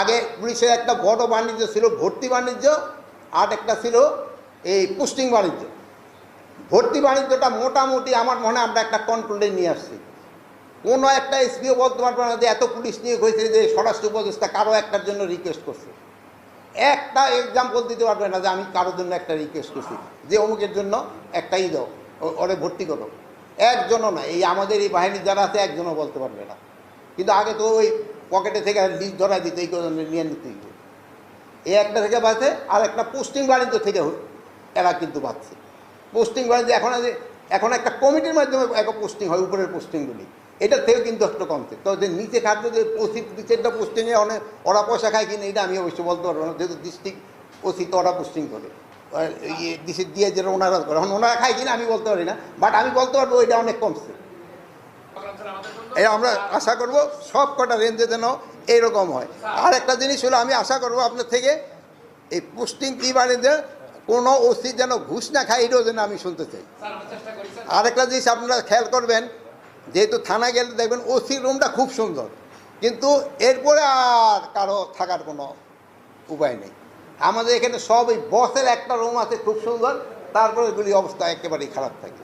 আগে পুলিশের একটা বড় বাণিজ্য ছিল, ভর্তি বাণিজ্য, আর একটা ছিল এই পোস্টিং বাণিজ্য। ভর্তি বাণিজ্যটা মোটামুটি আমার মনে আমরা একটা কন্ট্রোলে নিয়ে আসছি। কোনো একটা এসপিও বলতে পারবে না যে এত পুলিশ নিয়ে হয়েছে যে স্বরাষ্ট্র উপদেষ্টা কারও একটার জন্য রিকোয়েস্ট করছে। একটা এক্সাম্পল দিতে পারবে না যে আমি কারোর জন্য একটা রিকোয়েস্ট করছি, যে অমুকের জন্য একটাই দাও ওরে ভর্তি করো। একজনও না, এই আমাদের এই বাহিনী যারা আছে একজনও বলতে পারবে না। কিন্তু আগে তো ওই পকেটে থেকে লিস্ট ধরাই দিতে নিয়ে নিতে। এই একটা থেকে বাঁচে, আর একটা পোস্টিং বাণিজ্য থেকে এরা কিন্তু বাঁচছে। পোস্টিং বাণিজ্য এখন আছে- এখন একটা কমিটির মাধ্যমে একটা পোস্টিং হয়, উপরের পোস্টিংগুলি। এটার থেকে কিন্তু একটু কমছে তো যে নিচে খাদ্য যে ওসি দু চারটা পোস্টিংয়ে অনেক, ওরা পয়সা খায় কিনা এটা আমি অবশ্য বলতে পারব না। যেহেতু ডিস্ট্রিক্ট ওসি তো ওরা পোস্টিং করে। ডিসি দিয়ে যেটা ওনারা করে। এখন ওনারা খায় কিনা আমি বলতে পারি না। বাট আমি বলতে পারব এটা অনেক কমছে এই আমরা আশা করব সব কটা রেঞ্জে যেন এইরকম হয়। আর একটা জিনিস হলো আমি আশা করব আপনার থেকে এই পোস্টিং কি বাণিজ্যে কোনো ওসি যেন ঘুষ না খায় এটাও যেন আমি শুনতে চাই। আর একটা জিনিস আপনারা খেয়াল করবেন, যেহেতু থানায় গেলে দেখবেন ওসি রুমটা খুব সুন্দর, কিন্তু এরপরে আর কারও থাকার কোনো উপায় নেই। আমাদের এখানে সব এই বসের একটা রুম আছে খুব সুন্দর, তারপরে এগুলি অবস্থা একেবারেই খারাপ থাকে।